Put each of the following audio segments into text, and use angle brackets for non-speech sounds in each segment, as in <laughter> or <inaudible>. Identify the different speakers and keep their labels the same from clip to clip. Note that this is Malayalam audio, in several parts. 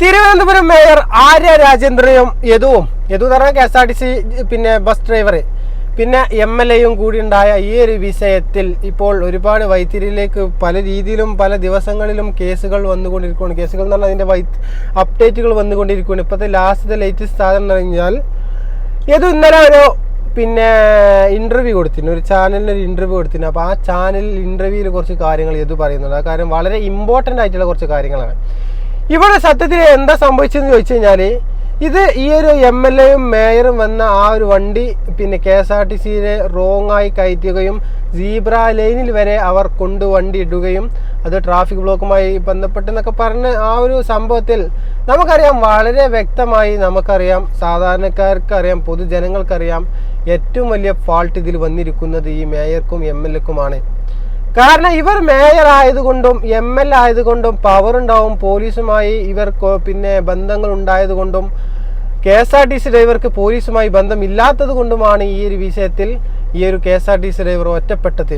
Speaker 1: തിരുവനന്തപുരം മേയർ ആര്യ രാജേന്ദ്രനും യദുവും. യദു എന്ന് പറഞ്ഞാൽ K S R T C പിന്നെ ബസ് ഡ്രൈവർ. പിന്നെ എം എൽ എയും കൂടി ഉണ്ടായ ഈ ഒരു വിഷയത്തിൽ ഇപ്പോൾ ഒരുപാട് വൈത്തിരിയിലേക്ക് പല രീതിയിലും പല ദിവസങ്ങളിലും കേസുകൾ വന്നുകൊണ്ടിരിക്കുകയാണ്. കേസുകൾ എന്ന് പറഞ്ഞാൽ അതിന്റെ വൈ അപ്ഡേറ്റുകൾ വന്നുകൊണ്ടിരിക്കുകയാണ്. ഇപ്പോഴത്തെ ലാസ്റ്റത്തെ ലേറ്റസ്റ്റ് സാധനം എന്ന് പറഞ്ഞാൽ യദു ഇന്നലെ ഒരു പിന്നെ ഇന്റർവ്യൂ കൊടുത്തിരുന്നു. ഒരു ചാനലിന് ഒരു ഇന്റർവ്യൂ കൊടുത്തിരുന്നു. അപ്പോൾ ആ ചാനലിൽ ഇന്റർവ്യൂവിൽ കുറച്ച് കാര്യങ്ങൾ യദു പറയുന്നുണ്ട്. ആ കാര്യം വളരെ ഇമ്പോർട്ടന്റ് ആയിട്ടുള്ള കുറച്ച് കാര്യങ്ങളാണ്. ഇവിടെ സത്യത്തിൽ എന്താ സംഭവിച്ചതെന്ന് ചോദിച്ചു കഴിഞ്ഞാൽ ഇത് ഈ ഒരു എം എൽ എയും മേയറും വന്ന ആ ഒരു വണ്ടി പിന്നെ കെ എസ് ആർ ടി സിയിലെ റോങ് ആയി കയറ്റുകയും സീബ്ര ലൈനിൽ വരെ അവർ കൊണ്ട് വണ്ടി ഇടുകയും അത് ട്രാഫിക് ബ്ലോക്കുമായി ബന്ധപ്പെട്ടെന്നൊക്കെ പറഞ്ഞ് ആ ഒരു സംഭവത്തിൽ നമുക്കറിയാം വളരെ വ്യക്തമായി നമുക്കറിയാം സാധാരണക്കാർക്കറിയാം പൊതുജനങ്ങൾക്കറിയാം ഏറ്റവും വലിയ ഫാൾട്ട് ഇതിൽ വന്നിരിക്കുന്നത് ഈ മേയർക്കും എം എൽ എക്കുമാണ് കാരണം ഇവർ മേയർ ആയതുകൊണ്ടും എം എൽ ആയതുകൊണ്ടും പവർ ഉണ്ടാവും. പോലീസുമായി ഇവർക്ക് പിന്നെ ബന്ധങ്ങൾ ഉണ്ടായതുകൊണ്ടും K S R T C ഡ്രൈവർക്ക് പോലീസുമായി ബന്ധമില്ലാത്തത് കൊണ്ടുമാണ് ഈ ഒരു വിഷയത്തിൽ ഈ ഒരു K S R T C driver ഒറ്റപ്പെട്ടത്.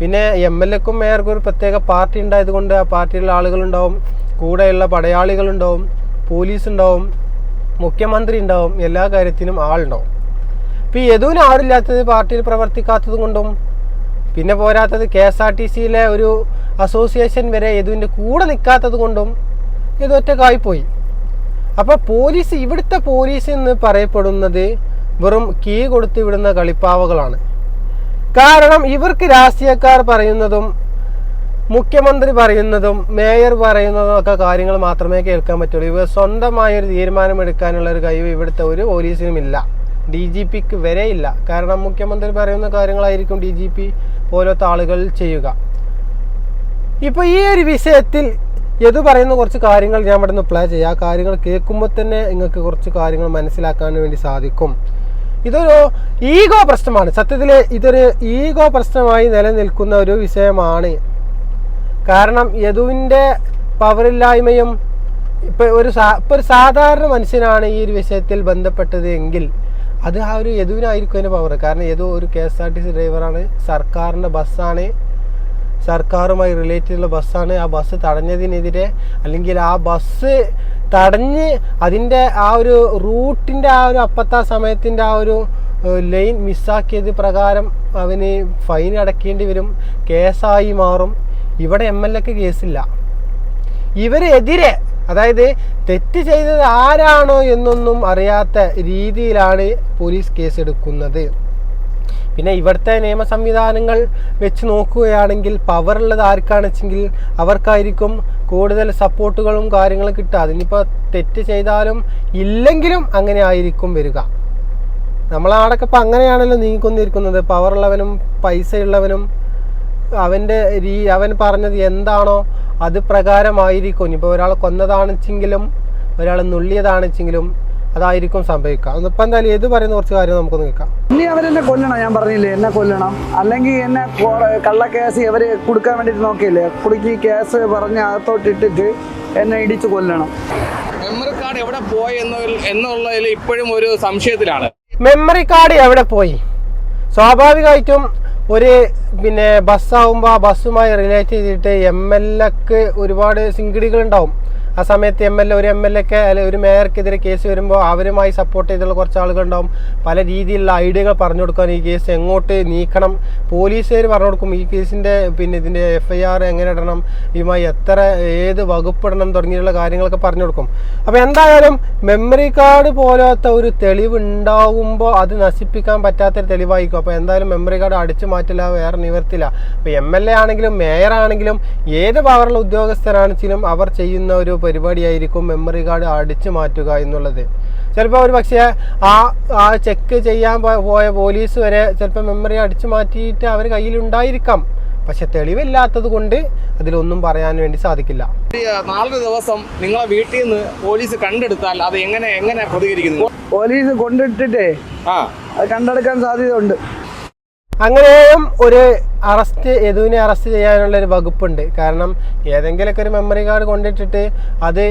Speaker 1: പിന്നെ എം എൽ എക്കും മേയർക്കും ഒരു പ്രത്യേക പാർട്ടി ഉണ്ടായതുകൊണ്ട് ആ പാർട്ടിയിലുള്ള ആളുകളുണ്ടാവും. കൂടെയുള്ള പടയാളികളുണ്ടാവും. പോലീസ് ഉണ്ടാവും മുഖ്യമന്ത്രി ഉണ്ടാവും. എല്ലാ കാര്യത്തിനും ആളുണ്ടാവും. ഈ യദുവിന് ആളില്ലാത്തത് പാർട്ടിയിൽ പ്രവർത്തിക്കാത്തത് കൊണ്ടും പിന്നെ പോരാത്തത് കെ എസ് ആർ ടി സിയിലെ ഒരു അസോസിയേഷൻ വരെ യദുവിന്റെ കൂടെ നിൽക്കാത്തത് കൊണ്ടും ഇത് ഒറ്റക്കായിപ്പോയി അപ്പോൾ പോലീസ് ഇവിടുത്തെ പോലീസ് എന്ന് പറയപ്പെടുന്നത് വെറും കീ കൊടുത്ത് വിടുന്ന കളിപ്പാവകളാണ്. കാരണം ഇവർക്ക് രാഷ്ട്രീയക്കാർ പറയുന്നതും മുഖ്യമന്ത്രി പറയുന്നതും മേയർ പറയുന്നതും ഒക്കെ കാര്യങ്ങൾ മാത്രമേ കേൾക്കാൻ പറ്റുള്ളൂ. ഇവർ സ്വന്തമായ ഒരു തീരുമാനമെടുക്കാനുള്ള ഒരു കഴിവ് ഇവിടുത്തെ ഒരു പോലീസിനും ഇല്ല ഡി ജി പിക്ക് വരെയില്ല. കാരണം മുഖ്യമന്ത്രി പറയുന്ന കാര്യങ്ങളായിരിക്കും ഡി ജി പി പോലത്തെ ആളുകൾ ചെയ്യുക. ഇപ്പോൾ ഈ ഒരു വിഷയത്തിൽ എത് പറയുന്ന കുറച്ച് കാര്യങ്ങൾ ഞാൻ ഇവിടെ നിന്ന് പ്ലേ ചെയ്യാം. ആ കാര്യങ്ങൾ കേൾക്കുമ്പോൾ തന്നെ നിങ്ങൾക്ക് കുറച്ച് കാര്യങ്ങൾ മനസ്സിലാക്കാൻ വേണ്ടി സാധിക്കും. ഇതൊരു ഈഗോ പ്രശ്നമാണ്. സത്യത്തിൽ ഇതൊരു ഈഗോ പ്രശ്നമായി നിലനിൽക്കുന്ന ഒരു വിഷയമാണ്. കാരണം യദുവിന്റെ പവറില്ലായ്മയും ഇപ്പം ഒരു സാ ഇപ്പം ഒരു സാധാരണ മനുഷ്യനാണ് ഈ ഒരു വിഷയത്തിൽ ബന്ധപ്പെട്ടത് എങ്കിൽ അത് ആ ഒരു യദുവിനായിരിക്കും അതിന്റെ പവർ കാരണം യദു ഒരു K S R T C ഡ്രൈവറാണ് സർക്കാരിന്റെ ബസ്സാണ്. സർക്കാരുമായി റിലേറ്റ് ചെയ്തുള്ള ബസ്സാണ്. ആ ബസ് തടഞ്ഞതിനെതിരെ അല്ലെങ്കിൽ ആ ബസ് തടഞ്ഞ് അതിന്റെ ആ ഒരു റൂട്ടിന്റെ ആ ഒരു അപ്പത്താ സമയത്തിന്റെ ആ ഒരു ലൈൻ മിസ്സാക്കിയത് പ്രകാരം അവന് ഫൈൻ അടയ്ക്കേണ്ടി വരും. കേസായി മാറും. ഇവിടെ എം എൽ എക്ക് കേസില്ല ഇവരെതിരെ അതായത് തെറ്റ് ചെയ്തത് ആരാണോ എന്നൊന്നും അറിയാത്ത രീതിയിലാണ് പോലീസ് കേസെടുക്കുന്നത്. പിന്നെ ഇവിടുത്തെ നിയമ സംവിധാനങ്ങൾ വെച്ച് നോക്കുകയാണെങ്കിൽ പവറുള്ളത് ആർക്കാണെച്ചെങ്കിൽ അവർക്കായിരിക്കും കൂടുതൽ സപ്പോർട്ടുകളും കാര്യങ്ങളും കിട്ടുക. അതിനിപ്പോൾ തെറ്റ് ചെയ്താലും ഇല്ലെങ്കിലും അങ്ങനെ ആയിരിക്കും വരിക. നമ്മളാടൊക്കെ ഇപ്പം അങ്ങനെയാണല്ലോ നീങ്ങിക്കൊന്നിരിക്കുന്നത് പവറുള്ളവനും പൈസയുള്ളവനും അവന്റെ രീ അവൻ പറഞ്ഞത് എന്താണോ അത് പ്രകാരമായിരിക്കും. ഇപ്പോൾ ഒരാൾ കൊന്നതാണെച്ചെങ്കിലും ഒരാൾ നുള്ളിയതാണെച്ചെങ്കിലും അതായിരിക്കും സംഭവിക്കുക. ഇപ്പം എന്തായാലും ഏത് പറയുന്ന കുറച്ച് കാര്യം നമുക്കൊന്ന് കേൾക്കാം.
Speaker 2: ഇനി അവരെന്നെ കൊല്ലണം ഞാൻ പറഞ്ഞില്ലേ എന്നെ കൊല്ലണം. അല്ലെങ്കിൽ എന്നെ കള്ളക്കേസ് ഇവർ കൊടുക്കാൻ വേണ്ടിയിട്ട് നോക്കിയില്ലേ? കുടുക്കി കേസ് പറഞ്ഞ് അകത്തോട്ടിട്ടിട്ട് എന്നെ ഇടിച്ച് കൊല്ലണം.
Speaker 3: മെമ്മറി കാർഡ് എവിടെ പോയി എന്നുള്ളതിൽ ഇപ്പോഴും ഒരു സംശയത്തിലാണ്.
Speaker 1: മെമ്മറി കാർഡ് എവിടെ പോയി? സ്വാഭാവികമായിട്ടും ഒരു പിന്നെ ബസ്സാവുമ്പോൾ ആ ബസ്സുമായി റിലേറ്റ് ചെയ്തിട്ട് എം എൽ എക്ക് ഒരുപാട് സിങ്കിടികൾ ഉണ്ടാവും ആ സമയത്ത് എം എൽ എ ഒരു എം എൽ എക്ക് അല്ലെങ്കിൽ ഒരു മേയർക്കെതിരെ കേസ് വരുമ്പോൾ അവരുമായി സപ്പോർട്ട് ചെയ്തുള്ള കുറച്ച് ആളുകളുണ്ടാവും. പല രീതിയിലുള്ള ഐഡിയകൾ പറഞ്ഞു കൊടുക്കാൻ ഈ കേസ് എങ്ങോട്ട് നീക്കണം? പോലീസുകാർ പറഞ്ഞു കൊടുക്കും ഈ കേസിന്റെ പിന്നെ ഇതിന്റെ എഫ് ഐ ആർ എങ്ങനെ ഇടണം? ഇതുമായി എത്ര ഏത് വകുപ്പ് ഇടണം തുടങ്ങിയുള്ള കാര്യങ്ങളൊക്കെ പറഞ്ഞു കൊടുക്കും. അപ്പോൾ എന്തായാലും മെമ്മറി കാർഡ് പോലത്തെ ഒരു തെളിവ് ഉണ്ടാകുമ്പോൾ അത് നശിപ്പിക്കാൻ പറ്റാത്തൊരു തെളിവായിരിക്കും. അപ്പോൾ എന്തായാലും മെമ്മറി കാർഡ് അടിച്ചു മാറ്റില്ല വേറെ നിവർത്തില്ല. അപ്പോൾ എം എൽ എ ആണെങ്കിലും മേയർ ആണെങ്കിലും ഏത് പവറുള്ള ഉദ്യോഗസ്ഥരാണെങ്കിലും അവർ ചെയ്യുന്ന ഒരു പരിപാടിയായിരിക്കും മെമ്മറി കാർഡ് അടിച്ചു മാറ്റുക എന്നുള്ളത്. ചിലപ്പോൾ ഒരു പക്ഷേ ആ ആ ചെക്ക് ചെയ്യാൻ പോയ പോലീസ് വരെ ചിലപ്പോൾ മെമ്മറി അടിച്ചു മാറ്റിയിട്ട് അവർ കയ്യിലുണ്ടായിരിക്കാം. പക്ഷെ തെളിവില്ലാത്തത് കൊണ്ട് അതിലൊന്നും പറയാൻ വേണ്ടി സാധിക്കില്ല.
Speaker 3: നാല് നാലൊരു ദിവസം നിങ്ങളെ വീട്ടിൽ നിന്ന് പോലീസ് കണ്ടെടുത്താൽ അത് എങ്ങനെ എങ്ങനെ പ്രതികരിക്കുന്നു?
Speaker 2: പോലീസ് കൊണ്ടിട്ടിട്ടേ
Speaker 3: ആ.
Speaker 2: അത് കണ്ടെടുക്കാൻ സാധ്യതയുണ്ട്.
Speaker 1: അങ്ങനെയും ഒരു അറസ്റ്റ് യദുവിനെ അറസ്റ്റ് ചെയ്യാനുള്ള ഒരു വകുപ്പുണ്ട്. കാരണം ഏതെങ്കിലുമൊക്കെ ഒരു മെമ്മറി കാർഡ് കൊണ്ടിട്ടിട്ട് അത്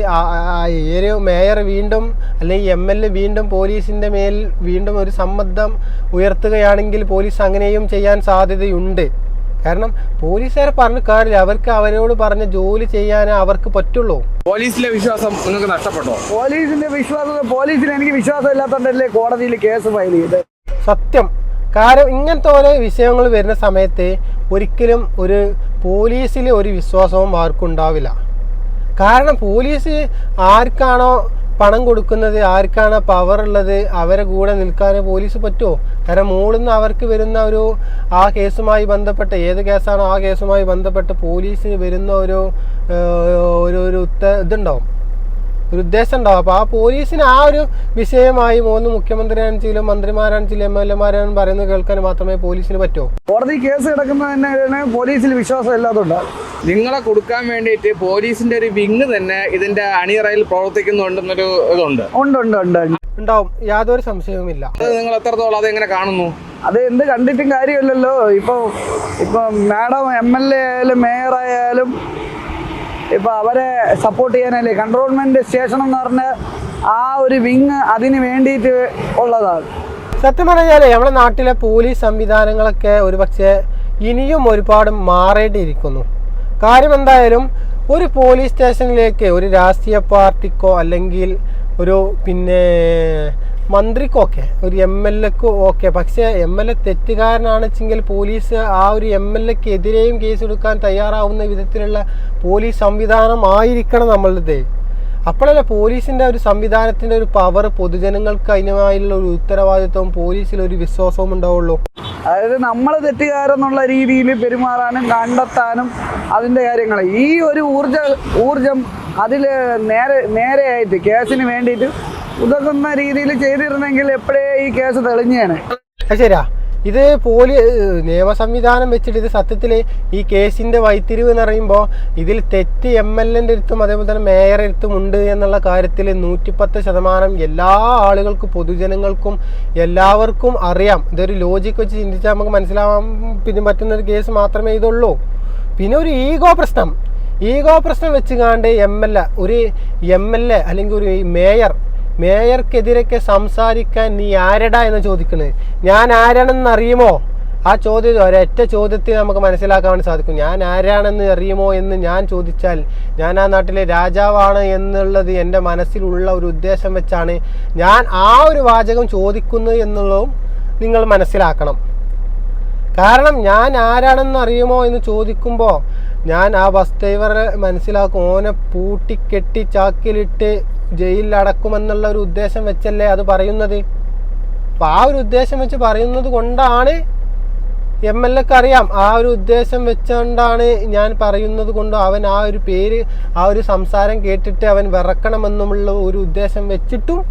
Speaker 1: ഒരു മേയർ വീണ്ടും അല്ലെങ്കിൽ എം എൽ എ വീണ്ടും പോലീസിന്റെ മേൽ വീണ്ടും ഒരു സമ്മർദ്ദം ഉയർത്തുകയാണെങ്കിൽ പോലീസ് അങ്ങനെയും ചെയ്യാൻ സാധ്യതയുണ്ട്. കാരണം പോലീസുകാരെ പറഞ്ഞു കാര്യമില്ല. അവർക്ക് അവരോട് പറഞ്ഞ ജോലി ചെയ്യാനേ അവർക്ക് പറ്റുള്ളൂ.
Speaker 3: പോലീസിലെ വിശ്വാസം നിങ്ങൾക്ക് നഷ്ടപ്പെട്ടോ?
Speaker 2: പോലീസിന്റെ വിശ്വാസം പോലീസിന് എനിക്ക് വിശ്വാസം ഇല്ലാത്തതല്ലേ കോടതിയിൽ കേസ് ഫയൽ ചെയ്ത്
Speaker 1: സത്യം. കാരണം ഇങ്ങനത്തെ ഓരോ വിഷയങ്ങൾ വരുന്ന സമയത്ത് ഒരിക്കലും ഒരു പോലീസിൽ ഒരു വിശ്വാസവും ആർക്കും ഉണ്ടാവില്ല കാരണം പോലീസ് ആർക്കാണോ പണം കൊടുക്കുന്നത് ആർക്കാണോ പവർ ഉള്ളത് അവരെ കൂടെ നിൽക്കാൻ പോലീസ് പറ്റുമോ കാരണം മുകളിൽ നിന്ന് അവർക്ക് വരുന്ന ഒരു ആ കേസുമായി ബന്ധപ്പെട്ട് ഏത് കേസാണോ ആ കേസുമായി ബന്ധപ്പെട്ട് പോലീസിന് വരുന്ന ഒരു ഒരു ഒരു ഉത്ത ഇതുണ്ടാവും. ഒരു ഉദ്ദേശം ഉണ്ടാവും. അപ്പോൾ ആ പോലീസിന് ആ ഒരു വിഷയമായി മൂന്ന് മുഖ്യമന്ത്രിയാണെങ്കിലും മന്ത്രിമാരാണെങ്കിലും എം എൽ എമാരാണെന്ന് പറയുന്നത് കേൾക്കാൻ മാത്രമേ പോലീസിന് പറ്റൂ.
Speaker 2: കോടതി കേസ് കിടക്കുന്നത് തന്നെ പോലീസിൽ വിശ്വാസം ഇല്ലാതുണ്ട്
Speaker 3: നിങ്ങളെ കൊടുക്കാൻ വേണ്ടിയിട്ട് പോലീസിന്റെ ഒരു വിങ് തന്നെ ഇതിന്റെ അണിയറയിൽ പ്രവർത്തിക്കുന്നുണ്ടെന്നൊരു ഇതുണ്ട്.
Speaker 2: ഉണ്ട് ഉണ്ട് ഉണ്ട് ഉണ്ട്.
Speaker 1: ഉണ്ടാവും. യാതൊരു സംശയവുമില്ല.
Speaker 3: അത് നിങ്ങൾ എത്രത്തോളം അതെങ്ങനെ കാണുന്നു?
Speaker 2: അത് എന്ത് കണ്ടിട്ടും കാര്യമില്ലല്ലോ. ഇപ്പൊ ഇപ്പൊ മാഡം എം എൽ എ ആയാലും മേയർ ആയാലും ഇപ്പൊ അവരെ സപ്പോർട്ട് ചെയ്യാനല്ലേ കൺട്രോൾമെന്റ് സ്റ്റേഷൻ എന്ന് പറഞ്ഞ ആ ഒരു വിങ് അതിന് വേണ്ടിയിട്ട് ഉള്ളതാണ്.
Speaker 1: സത്യം പറഞ്ഞാൽ നമ്മുടെ നാട്ടിലെ പോലീസ് സംവിധാനങ്ങളൊക്കെ ഒരുപക്ഷെ ഇനിയും ഒരുപാട് മാറേണ്ടിയിരിക്കുന്നു. കാര്യം എന്തായാലും ഒരു പോലീസ് സ്റ്റേഷനിലേക്ക് ഒരു രാഷ്ട്രീയ പാർട്ടിക്കോ അല്ലെങ്കിൽ ഒരു പിന്നെ മന്ത്രിക്കോ ഓക്കെ ഒരു എം എൽ എക്ക് ഓക്കെ പക്ഷേ എം എൽ എ തെറ്റുകാരനാണെച്ചെങ്കിൽ പോലീസ് ആ ഒരു എം എൽ എക്ക് എതിരെയും കേസെടുക്കാൻ തയ്യാറാവുന്ന വിധത്തിലുള്ള പോലീസ് സംവിധാനം ആയിരിക്കണം നമ്മളുടെ അപ്പോഴല്ലേ പോലീസിന്റെ ഒരു സംവിധാനത്തിന്റെ ഒരു പവർ പൊതുജനങ്ങൾക്ക് അതിനുമായുള്ള ഒരു ഉത്തരവാദിത്വവും പോലീസിൽ ഒരു വിശ്വാസവും ഉണ്ടാവുള്ളൂ.
Speaker 2: അതായത് നമ്മൾ തെറ്റുകാരെന്നുള്ള രീതിയിൽ പെരുമാറാനും കണ്ടെത്താനും അതിന്റെ കാര്യങ്ങൾ ഈ ഒരു ഊർജ ഊർജം അതിൽ നേരെ നേരെയായിട്ട് കേസിന് വേണ്ടിയിട്ട് ഉതകുന്ന രീതിയിൽ ചെയ്തിരുന്നെങ്കിൽ എപ്പോഴേ ഈ കേസ്
Speaker 1: തെളിഞ്ഞാണ് ശരിയാ. ഇത് പോലി നിയമ സംവിധാനം വെച്ചിട്ട് ഇത് സത്യത്തിൽ ഈ കേസിന്റെ വൈത്തിരിവ് എന്ന് പറയുമ്പോൾ ഇതിൽ തെറ്റ് എം എൽ എന്റെ അടുത്തും അതേപോലെ തന്നെ മേയറെ അടുത്തും ഉണ്ട് എന്നുള്ള കാര്യത്തിൽ നൂറ്റിപ്പത്ത് ശതമാനം എല്ലാ ആളുകൾക്കും പൊതുജനങ്ങൾക്കും എല്ലാവർക്കും അറിയാം. ഇതൊരു ലോജിക്ക് വെച്ച് ചിന്തിച്ചാൽ നമുക്ക് മനസ്സിലാവാൻ പിന്നെ പറ്റുന്ന ഒരു കേസ് മാത്രമേ ഇതുള്ളൂ. പിന്നെ ഒരു ഈഗോ പ്രശ്നം. ഈഗോ പ്രശ്നം വെച്ച് കാണ്ട് എം എൽ എ ഒരു എം എൽ എ അല്ലെങ്കിൽ ഒരു മേയർ മേയർക്കെതിരൊക്കെ സംസാരിക്കാൻ നീ ആരടാ എന്ന് ചോദിക്കുന്നത് ഞാൻ ആരാണെന്ന് അറിയുമോ? ആ ചോദ്യം ഒരൊറ്റ ചോദ്യത്തിൽ നമുക്ക് മനസ്സിലാക്കാൻ സാധിക്കും. ഞാൻ ആരാണെന്ന് അറിയുമോ എന്ന് ഞാൻ ചോദിച്ചാൽ ഞാൻ ആ നാട്ടിലെ രാജാവാണ് എന്നുള്ളത് എന്റെ മനസ്സിലുള്ള ഒരു ഉദ്ദേശം വെച്ചാണ് ഞാൻ ആ ഒരു വാചകം ചോദിക്കുന്നത് എന്നുള്ളതും നിങ്ങൾ മനസ്സിലാക്കണം. കാരണം ഞാൻ ആരാണെന്ന് അറിയുമോ എന്ന് ചോദിക്കുമ്പോൾ ഞാൻ ആ ബസ് ഡ്രൈവറെ മനസ്സിലാക്കും. ഓനെ പൂട്ടിക്കെട്ടി ചാക്കിലിട്ട് ജയിലിൽ അടക്കുമെന്നുള്ള ഒരു ഉദ്ദേശം വെച്ചല്ലേ അത് പറയുന്നത്? അപ്പം ആ ഒരു ഉദ്ദേശം വെച്ച് പറയുന്നത് കൊണ്ടാണ് എം എൽ എക്ക് അറിയാം. ആ ഒരു ഉദ്ദേശം വെച്ചുകൊണ്ടാണ് ഞാൻ പറയുന്നത് കൊണ്ട് അവൻ ആ ഒരു പേര് ആ ഒരു സംസാരം കേട്ടിട്ട് അവൻ വിറക്കണമെന്നുമുള്ള ഒരു ഉദ്ദേശം വെച്ചിട്ടും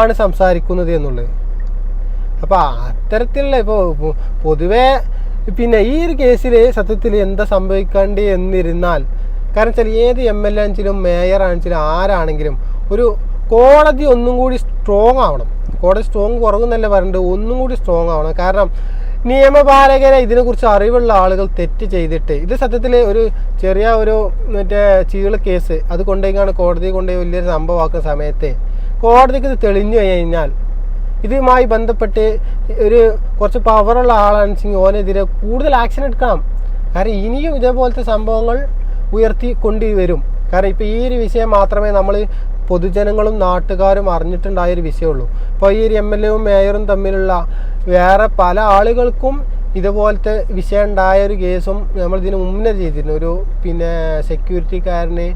Speaker 1: ആണ് സംസാരിക്കുന്നത് എന്നുള്ളത്. അപ്പോൾ അത്തരത്തിലുള്ള ഇപ്പോൾ പൊതുവേ പിന്നെ ഈ ഒരു കേസിൽ സത്യത്തിൽ എന്താ സംഭവിക്കേണ്ടി എന്നിരുന്നാൽ കാരണം വെച്ചാൽ ഏത് എം എൽ എ ആണെങ്കിലും മേയർ ആണെങ്കിലും ആരാണെങ്കിലും ഒരു കോടതി ഒന്നും കൂടി സ്ട്രോങ് ആവണം. കോടതി സ്ട്രോങ് കുറവെന്നല്ല പറഞ്ഞിട്ട് ഒന്നും കൂടി സ്ട്രോങ് ആവണം. കാരണം നിയമപാലകരെ ഇതിനെക്കുറിച്ച് അറിവുള്ള ആളുകൾ തെറ്റ് ചെയ്തിട്ട് ഇത് സത്യത്തിൽ ഒരു ചെറിയ ഒരു മറ്റേ ചീള കേസ് അത് കൊണ്ടുപോയിക്കാണ് കോടതി കൊണ്ടുപോയി വലിയൊരു സംഭവമാക്കുന്ന സമയത്ത് കോടതിക്ക് ഇത് തെളിഞ്ഞു കഴിഞ്ഞാൽ ഇതുമായി ബന്ധപ്പെട്ട് ഒരു കുറച്ച് പവറുള്ള ആളാണെന്നുവെച്ചെങ്കിൽ ഓനെതിരെ കൂടുതൽ ആക്ഷൻ എടുക്കണം. കാരണം ഇനിയും ഇതേപോലത്തെ സംഭവങ്ങൾ ഉയർത്തി കൊണ്ടുവരും കാരണം ഇപ്പോൾ ഈ ഒരു വിഷയം മാത്രമേ നമ്മൾ പൊതുജനങ്ങളും നാട്ടുകാരും അറിഞ്ഞിട്ടുണ്ടായ ഒരു വിഷയമുള്ളൂ. ഇപ്പോൾ ഈ ഒരു എം എൽ എയും മേയറും തമ്മിലുള്ള വേറെ പല ആളുകൾക്കും ഇതുപോലത്തെ വിഷയം ഉണ്ടായ ഒരു കേസും നമ്മൾ ഇതിന് മുന്നേ ചെയ്തിരുന്നു. ഒരു പിന്നെ സെക്യൂരിറ്റിക്കാരന്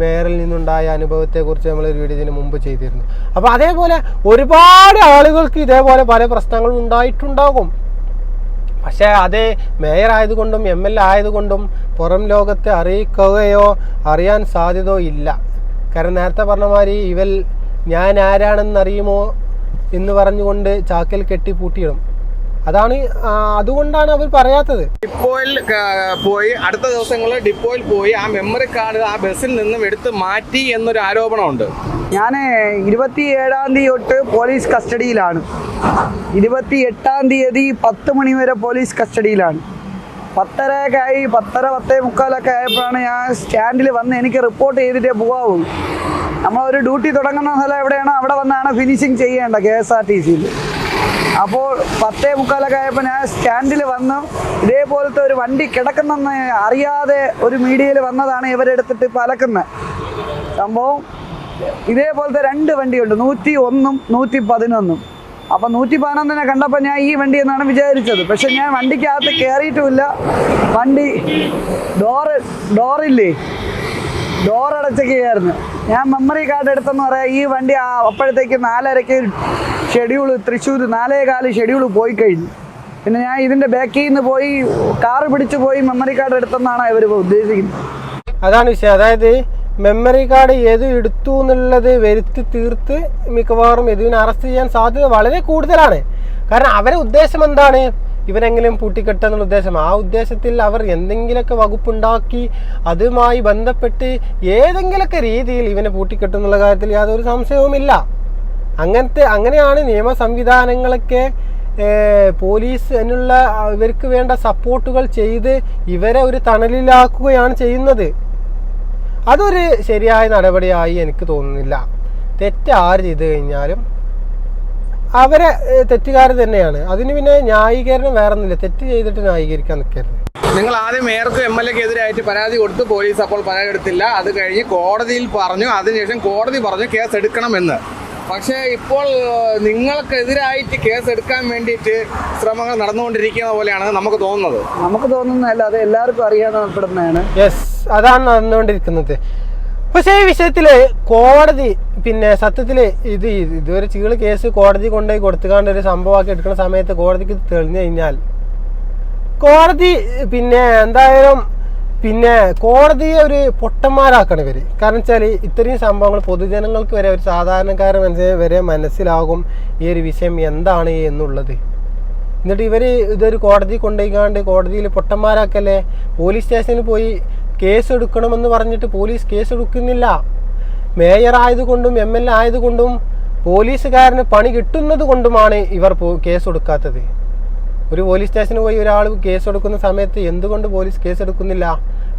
Speaker 1: മേയറിൽ നിന്നുണ്ടായ അനുഭവത്തെക്കുറിച്ച് നമ്മൾ ഒരു വീഡിയോ ഇതിന് മുമ്പ് ചെയ്തിരുന്നു. അപ്പോൾ അതേപോലെ ഒരുപാട് ആളുകൾക്ക് ഇതേപോലെ പല പ്രശ്നങ്ങളും ഉണ്ടായിട്ടുണ്ടാകും. പക്ഷേ അത് മേയർ ആയതുകൊണ്ടും എം എൽ എ ആയതുകൊണ്ടും പുറം ലോകത്തെ അറിയിക്കുകയോ അറിയാൻ സാധ്യതയോ ഇല്ല. കാരണം നേരത്തെ പറഞ്ഞ മാതിരി ഇവൽ ഞാൻ ആരാണെന്നറിയുമോ എന്ന് പറഞ്ഞുകൊണ്ട് ചാക്കിൽ കെട്ടി പൂട്ടിയിടും. അതാണ് അതുകൊണ്ടാണ് അവർ പറയാത്തത്.
Speaker 3: ഡിപ്പോയിൽ പോയി അടുത്ത ദിവസങ്ങളിൽ ഡിപ്പോയിൽ പോയി ആ മെമ്മറി കാർഡ് ആ ബസ്സിൽ നിന്നും എടുത്ത് മാറ്റി എന്നൊരു ആരോപണമുണ്ട്.
Speaker 2: ഞാൻ ഇരുപത്തി ഏഴാം തീയതി തൊട്ട് പോലീസ് കസ്റ്റഡിയിലാണ്. ഇരുപത്തി എട്ടാം തീയതി പത്ത് മണി വരെ പോലീസ് കസ്റ്റഡിയിലാണ്. പത്തരയൊക്കെ ആയി പത്തര പത്തേ മുക്കാലൊക്കെ ആയപ്പോഴാണ് ഞാൻ സ്റ്റാൻഡിൽ വന്ന് എനിക്ക് റിപ്പോർട്ട് ചെയ്തിട്ടേ പോകാവൂ നമ്മളൊരു ഡ്യൂട്ടി തുടങ്ങുന്ന സ്ഥലം എവിടെയാണോ അവിടെ വന്നാണ് ഫിനിഷിങ് ചെയ്യേണ്ട കെ എസ് ആർ ടി സിയിൽ. അപ്പോൾ പത്തേ മുക്കാലൊക്കെ ആയപ്പോൾ ഞാൻ സ്റ്റാൻഡിൽ വന്നു. ഇതേപോലത്തെ ഒരു വണ്ടി കിടക്കുന്നെന്ന് അറിയാതെ ഒരു മീഡിയയിൽ വന്നതാണ് ഇവരെടുത്തിട്ട് ഇപ്പം അലക്കുന്നത് സംഭവം ഇതേപോലത്തെ രണ്ട് വണ്ടിയുണ്ട്. നൂറ്റി ഒന്നും നൂറ്റി പതിനൊന്നും. അപ്പം നൂറ്റി പതിനൊന്നിനെ കണ്ടപ്പോൾ ഞാൻ ഈ വണ്ടി എന്നാണ് വിചാരിച്ചത്. പക്ഷെ ഞാൻ വണ്ടിക്കകത്ത് കയറിയിട്ടുമില്ല വണ്ടി ഡോറ് ഡോറില്ലേ ഡോർ അടച്ചൊക്കെയായിരുന്നു. ഞാൻ മെമ്മറി കാർഡ് എടുത്തെന്ന് പറയാം. ഈ വണ്ടി അപ്പോഴത്തേക്ക് നാലരയ്ക്ക് ഷെഡ്യൂൾ തൃശ്ശൂർ നാലേ കാൽ ഷെഡ്യൂൾ പോയി കഴിഞ്ഞു. പിന്നെ ഞാൻ ഇതിന്റെ ബാക്കിൽ നിന്ന് പോയി കാറ് പിടിച്ചു പോയി മെമ്മറി കാർഡ് എടുത്തെന്നാണ് ഇവർ ഉദ്ദേശിക്കുന്നത്.
Speaker 1: അതാണ് വിഷയം. അതായത് മെമ്മറി കാർഡ് ഏത് എടുത്തു എന്നുള്ളത് വരുത്തി തീർത്ത് മിക്കവാറും എതുവിനെ അറസ്റ്റ് ചെയ്യാൻ സാധ്യത വളരെ കൂടുതലാണ്. കാരണം അവരെ ഉദ്ദേശം എന്താണ്? ഇവരെങ്കിലും പൂട്ടിക്കെട്ടെന്നുള്ള ഉദ്ദേശം. ആ ഉദ്ദേശത്തിൽ അവർ എന്തെങ്കിലുമൊക്കെ വകുപ്പുണ്ടാക്കി അതുമായി ബന്ധപ്പെട്ട് ഏതെങ്കിലുമൊക്കെ രീതിയിൽ ഇവനെ പൂട്ടിക്കെട്ടുന്നുള്ള കാര്യത്തിൽ യാതൊരു സംശയവുമില്ല. അങ്ങനത്തെ അങ്ങനെയാണ് നിയമ സംവിധാനങ്ങളൊക്കെ പോലീസ് എന്നുള്ള ഇവർക്ക് വേണ്ട സപ്പോർട്ടുകൾ ചെയ്ത് ഇവരെ ഒരു തണലിലാക്കുകയാണ് ചെയ്യുന്നത്. അതൊരു ശരിയായ നടപടിയായി എനിക്ക് തോന്നുന്നില്ല. തെറ്റ് ആര് ചെയ്തു കഴിഞ്ഞാലും അവരെ തെറ്റുകാരൻ തെറ്റുകാർ തന്നെയാണ്. അതിന് പിന്നെ ന്യായീകരണം വേറെ ഒന്നുമില്ല തെറ്റ് ചെയ്തിട്ട് ന്യായീകരിക്കാൻ നിൽക്കരുത്.
Speaker 3: നിങ്ങൾ ആദ്യം മേയർക്ക് എം എൽ എക്ക് എതിരായിട്ട് പരാതി കൊടുത്തു പോലീസ് അപ്പോൾ പരാതി എടുത്തില്ല. അത് കഴിഞ്ഞ് കോടതിയിൽ പറഞ്ഞു. അതിനുശേഷം കോടതി പറഞ്ഞു കേസ് എടുക്കണമെന്ന് പക്ഷേ ഇപ്പോൾ നിങ്ങൾക്കെതിരായിട്ട് കേസ് എടുക്കാൻ വേണ്ടിയിട്ട് ശ്രമങ്ങൾ നടന്നുകൊണ്ടിരിക്കുന്ന പോലെയാണ് നമുക്ക് തോന്നുന്നത്.
Speaker 2: നമുക്ക് തോന്നുന്നതല്ല അത് എല്ലാവർക്കും അറിയാവുന്നപ്പെടുന്നതാണ്
Speaker 1: യെസ് അതാണ് നടന്നുകൊണ്ടിരിക്കുന്നത്. പക്ഷേ ഈ വിഷയത്തിൽ കോടതി പിന്നെ സത്യത്തിൽ ഇത് ഇതുവരെ ചീൾ കേസ് കോടതി കൊണ്ടുപോയി കൊടുത്തുകാണ്ട് ഒരു സംഭവമാക്കി എടുക്കുന്ന സമയത്ത് കോടതിക്ക് തെളിഞ്ഞു കഴിഞ്ഞാൽ കോടതി പിന്നെ എന്തായാലും പിന്നെ കോടതിയെ ഒരു പൊട്ടന്മാരാക്കണം ഇവർ. കാരണം വെച്ചാൽ ഇത്രയും സംഭവങ്ങൾ പൊതുജനങ്ങൾക്ക് വരെ ഒരു സാധാരണക്കാരൻ മനസ്സിൽ വരെ മനസ്സിലാകും ഈ ഒരു വിഷയം എന്താണ് എന്നുള്ളത്. എന്നിട്ട് ഇവർ ഇതൊരു കോടതി കൊണ്ടുപോയിക്കാണ്ട് കോടതിയിൽ പൊട്ടന്മാരാക്കല്ലേ? പോലീസ് സ്റ്റേഷനിൽ പോയി കേസ് എടുക്കണമെന്ന് പറഞ്ഞിട്ട് പോലീസ് കേസ് എടുക്കുന്നില്ല മേയർ ആയതുകൊണ്ടും എം എൽ എ ആയതുകൊണ്ടും പോലീസുകാരന് പണി കിട്ടുന്നത് കൊണ്ടുമാണ് ഇവർ കേസ് എടുക്കാത്തത് ഒരു പോലീസ് സ്റ്റേഷനിൽ പോയി ഒരാൾ കേസ് എടുക്കുന്ന സമയത്ത് എന്തുകൊണ്ട് പോലീസ് കേസ് എടുക്കുന്നില്ല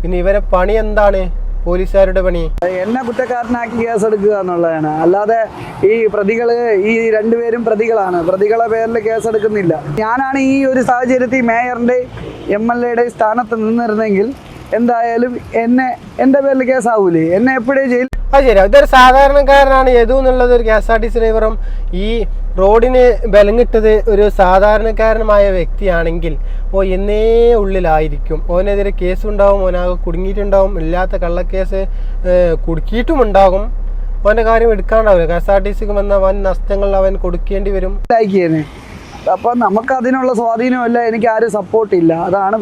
Speaker 1: പിന്നെ ഇവരെ പണി എന്താണ്? പോലീസുകാരുടെ പണി.
Speaker 2: എന്നെ കുറ്റക്കാരനാക്കി കേസ് എടുക്കുക എന്നുള്ളതാണ്. അല്ലാതെ ഈ പ്രതികൾ ഈ രണ്ടുപേരും പ്രതികളാണ്. പ്രതികളെ പേരിൽ കേസ് എടുക്കുന്നില്ല ഞാനാണ് ഈ ഒരു സാഹചര്യത്തിൽ മേയറിന്റെ എം എൽ എയുടെ സ്ഥാനത്ത് നിന്നിരുന്നെങ്കിൽ എന്തായാലും എന്നെ എന്റെ പേരിൽ കേസ് കേസാവൂലേ? എന്നെ എപ്പോഴേ ജയിൽ
Speaker 1: അത് ശരി ഇതൊരു സാധാരണക്കാരനാണ് യദു എന്നുള്ളത് ഒരു K S R T C ഡ്രൈവറും ഈ റോഡിന് ബലങ്ങിട്ടത് ഒരു സാധാരണക്കാരനുമായ വ്യക്തിയാണെങ്കിൽ ഓ എന്നേ ഉള്ളിലായിരിക്കും. ഓനെതിരെ കേസ് ഉണ്ടാവും ഓനാകെ കുടുങ്ങിയിട്ടുണ്ടാവും ഇല്ലാത്ത കള്ളക്കേസ് കുടുക്കിയിട്ടുമുണ്ടാകും. ഓന്റെ കാര്യം എടുക്കാണ്ടാവില്ല. കെ എസ് ആർ ടി സിക്ക് വന്ന വൻ നഷ്ടങ്ങൾ അവൻ കൊടുക്കേണ്ടി വരും.
Speaker 2: അപ്പം നമുക്ക് അതിനുള്ള സ്വാധീനമല്ല എനിക്ക് ആരും സപ്പോർട്ടില്ല അതാണ്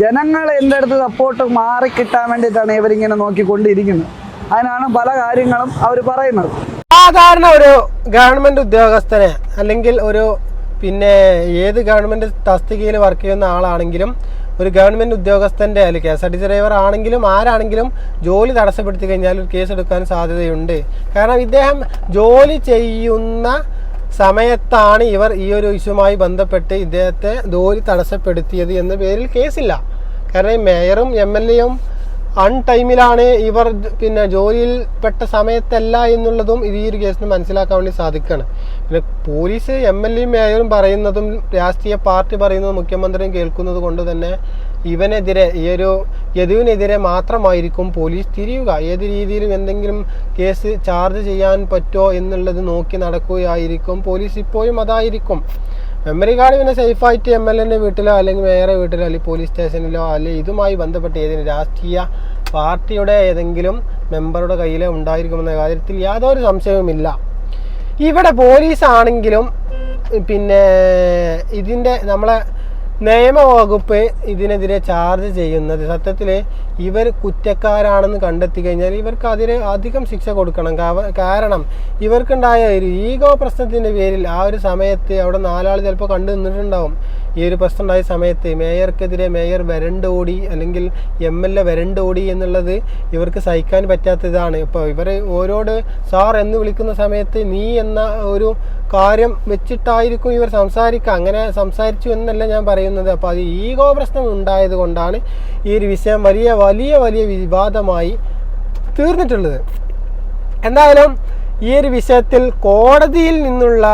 Speaker 2: ജനങ്ങൾ എന്റെ അടുത്ത് സപ്പോർട്ട് മാറിക്കിട്ടാൻ വേണ്ടിയിട്ടാണ് ഇവരിങ്ങനെ നോക്കിക്കൊണ്ടിരിക്കുന്നത്. അതിനാണ് പല കാര്യങ്ങളും അവർ പറയുന്നത്.
Speaker 1: സാധാരണ ഒരു ഗവൺമെന്റ് ഉദ്യോഗസ്ഥനെ അല്ലെങ്കിൽ ഒരു പിന്നെ ഏത് ഗവൺമെന്റ് തസ്തികയിൽ വർക്ക് ചെയ്യുന്ന ആളാണെങ്കിലും ഒരു ഗവൺമെന്റ് ഉദ്യോഗസ്ഥന്റെ അല്ലെങ്കിൽ K S R T C driver ആണെങ്കിലും ആരാണെങ്കിലും ജോലി തടസ്സപ്പെടുത്തി കഴിഞ്ഞാൽ ഒരു കേസ് എടുക്കാൻ സാധ്യതയുണ്ട്. കാരണം ഇദ്ദേഹം ജോലി ചെയ്യുന്ന സമയത്താണ് ഇവർ ഈ ഒരു ഇഷ്യൂമായി ബന്ധപ്പെട്ട് ഇദ്ദേഹത്തെ ജോലി തടസ്സപ്പെടുത്തിയത് എന്ന പേരിൽ കേസില്ല. കാരണം മേയറും എം എൽ എയും അൺ ടൈമിലാണ് ഇവർ പിന്നെ ജോലിയിൽ പെട്ട സമയത്തല്ല എന്നുള്ളതും ഇത് ഈ ഒരു കേസിന് മനസ്സിലാക്കാൻ വേണ്ടി സാധിക്കുകയാണ് പിന്നെ പോലീസ് എം എൽ എയും മേയറും പറയുന്നതും രാഷ്ട്രീയ പാർട്ടി പറയുന്നതും മുഖ്യമന്ത്രിയും കേൾക്കുന്നത് കൊണ്ട് തന്നെ ഇവനെതിരെ ഈ ഒരു യദുവിനെതിരെ മാത്രമായിരിക്കും പോലീസ് തിരിയുക. ഏത് രീതിയിലും എന്തെങ്കിലും കേസ് ചാർജ് ചെയ്യാൻ പറ്റുമോ എന്നുള്ളത് നോക്കി നടക്കുകയായിരിക്കും. പോലീസ് ഇപ്പോഴും അതായിരിക്കും. മെമ്മറി കാർഡ് പിന്നെ സേഫായിട്ട് എം എൽ എന്റെ വീട്ടിലോ അല്ലെങ്കിൽ വേറെ വീട്ടിലോ അല്ലെങ്കിൽ പോലീസ് സ്റ്റേഷനിലോ അല്ലെങ്കിൽ ഇതുമായി ബന്ധപ്പെട്ട് ഏതെങ്കിലും രാഷ്ട്രീയ പാർട്ടിയുടെ ഏതെങ്കിലും മെമ്പറുടെ കയ്യിലോ ഉണ്ടായിരിക്കുമെന്ന കാര്യത്തിൽ യാതൊരു സംശയവുമില്ല. ഇവിടെ പോലീസ് ആണെങ്കിലും പിന്നെ ഇതിന്റെ നമ്മളെ നിയമവകുപ്പ് ഇതിനെതിരെ ചാർജ് ചെയ്യുന്നത് സത്യത്തിൽ ഇവർ കുറ്റക്കാരാണെന്ന് കണ്ടെത്തി കഴിഞ്ഞാൽ ഇവർക്ക് അതിന് അധികം ശിക്ഷ കൊടുക്കണം. കാരണം ഇവർക്കുണ്ടായ ഒരു ഈഗോ പ്രശ്നത്തിന്റെ പേരിൽ ആ ഒരു സമയത്ത് അവിടെ നാലാൾ ചിലപ്പോൾ കണ്ടു നിന്നിട്ടുണ്ടാവും. ഈ ഒരു പ്രശ്നം ഉണ്ടായ സമയത്ത് മേയർക്കെതിരെ മേയർ വരണ്ടോടി അല്ലെങ്കിൽ എം എൽ എ വരണ്ടോടി എന്നുള്ളത് ഇവർക്ക് സഹിക്കാൻ പറ്റാത്തതാണ്. ഇപ്പോൾ ഇവർ ഓരോട് സാർ എന്ന് വിളിക്കുന്ന സമയത്ത് നീ എന്ന ഒരു കാര്യം വെച്ചിട്ടായിരിക്കും ഇവർ സംസാരിക്കുക. അങ്ങനെ സംസാരിച്ചു എന്നല്ല ഞാൻ പറയുന്നത്. അപ്പോൾ അത് ഈഗോ പ്രശ്നം ഉണ്ടായത് കൊണ്ടാണ് ഈ ഒരു വിഷയം വലിയ വലിയ വലിയ വിവാദമായി തീർന്നിട്ടുള്ളത്. എന്തായാലും ഈ ഒരു വിഷയത്തിൽ കോടതിയിൽ നിന്നുള്ള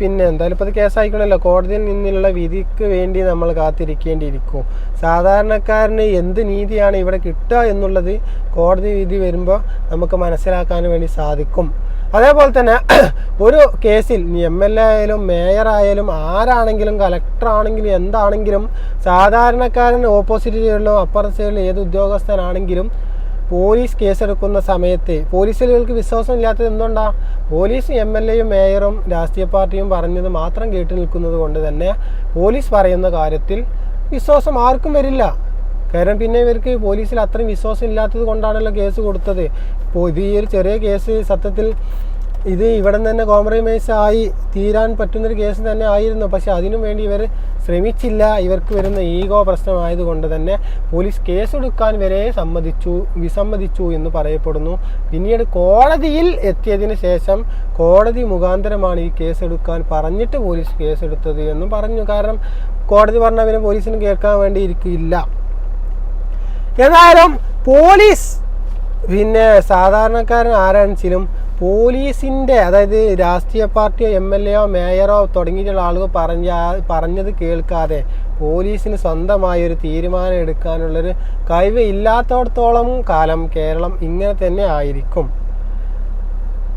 Speaker 1: പിന്നെ എന്തായാലും ഇപ്പോൾ അത് കേസായിക്കണല്ലോ. കോടതിയിൽ നിന്നുള്ള വിധിക്ക് വേണ്ടി നമ്മൾ കാത്തിരിക്കേണ്ടിയിരിക്കും. സാധാരണക്കാരന് എന്ത് നീതിയാണ് ഇവിടെ കിട്ടുക എന്നുള്ളത് കോടതി വിധി വരുമ്പോൾ നമുക്ക് മനസ്സിലാക്കാൻ വേണ്ടി സാധിക്കും. അതേപോലെ തന്നെ <clears throat> ഒരു കേസിൽ എം എൽ എ ആയാലും മേയർ ആയാലും ആരാണെങ്കിലും കലക്ടർ ആണെങ്കിലും എന്താണെങ്കിലും സാധാരണക്കാരൻ ഓപ്പോസിറ്റ് സൈഡിലോ അപ്പുറത്തെ സൈഡിലോ ഏത് ഉദ്യോഗസ്ഥനാണെങ്കിലും പോലീസ് കേസെടുക്കുന്ന സമയത്ത് പോലീസുകൾക്ക് വിശ്വാസം ഇല്ലാത്തത് എന്തുകൊണ്ടാ? പോലീസ് എം എൽ എയും മേയറും രാഷ്ട്രീയ പാർട്ടിയും പറഞ്ഞത് മാത്രം കേട്ടു നിൽക്കുന്നത് കൊണ്ട് തന്നെ പോലീസ് പറയുന്ന കാര്യത്തിൽ വിശ്വാസം ആർക്കും വരില്ല. കാരണം പിന്നെ ഇവർക്ക് പോലീസിൽ അത്രയും വിശ്വാസം ഇല്ലാത്തത് കൊണ്ടാണല്ലോ കേസ് കൊടുത്തത്. ഇപ്പോൾ ഇത് ഈ ഒരു ചെറിയ കേസ് സത്യത്തിൽ ഇത് ഇവിടെ തന്നെ കോംപ്രമൈസ് ആയി തീരാൻ പറ്റുന്നൊരു കേസ് തന്നെ ആയിരുന്നു. പക്ഷെ അതിനു വേണ്ടി ഇവർ ശ്രമിച്ചില്ല. ഇവർക്ക് വരുന്ന ഈഗോ പ്രശ്നമായതുകൊണ്ട് തന്നെ പോലീസ് കേസെടുക്കാൻ വരെ സമ്മതിച്ചു വിസമ്മതിച്ചു എന്ന് പറയപ്പെടുന്നു. പിന്നീട് കോടതിയിൽ എത്തിയതിന് ശേഷം കോടതി മുഖാന്തരമാണ് ഈ കേസെടുക്കാൻ പറഞ്ഞിട്ട് പോലീസ് കേസെടുത്തത് എന്നും പറഞ്ഞു. കാരണം കോടതി പറഞ്ഞ പിന്നെ പോലീസിന് കേൾക്കാൻ വേണ്ടി ഇരിക്കില്ല. ഏതായാലും പോലീസ് പിന്നെ സാധാരണക്കാരൻ ആരാണെങ്കിലും പോലീസിന്റെ അതായത് രാഷ്ട്രീയ പാർട്ടിയോ എം എൽ എയോ മേയറോ തുടങ്ങിയിട്ടുള്ള ആളുകൾ പറഞ്ഞ പറഞ്ഞത് കേൾക്കാതെ പോലീസിന് സ്വന്തമായ ഒരു തീരുമാനം എടുക്കാനുള്ളൊരു കഴിവ് ഇല്ലാത്തടത്തോളം കാലം കേരളം ഇങ്ങനെ തന്നെ ആയിരിക്കും.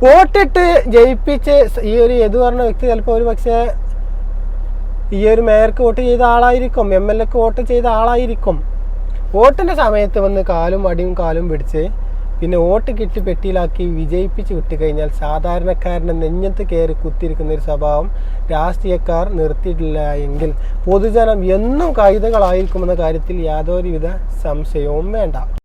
Speaker 1: വോട്ടിട്ട് ജയിപ്പിച്ച് ഈ ഒരു എതു പറഞ്ഞ വ്യക്തി ചിലപ്പോൾ ഒരു പക്ഷേ ഈ ഒരു മേയർക്ക് വോട്ട് ചെയ്ത ആളായിരിക്കും എം എൽ എക്ക് വോട്ട് ചെയ്ത ആളായിരിക്കും. വോട്ടിന്റെ സമയത്ത് വന്ന് കാലും അടിയും കാലും പിടിച്ച് പിന്നെ വോട്ട് കിട്ടി പെട്ടിയിലാക്കി വിജയിപ്പിച്ച് കിട്ടിക്കഴിഞ്ഞാൽ കഴിഞ്ഞാൽ സാധാരണക്കാരന്റെ നെഞ്ഞത്ത് കയറി കുത്തിയിരിക്കുന്ന ഒരു സ്വഭാവം രാഷ്ട്രീയക്കാർ നിർത്തിയിട്ടില്ല എങ്കിൽ പൊതുജനം എന്നും കൈതകളായിരിക്കുമെന്ന കാര്യത്തിൽ യാതൊരുവിധ സംശയവും വേണ്ട.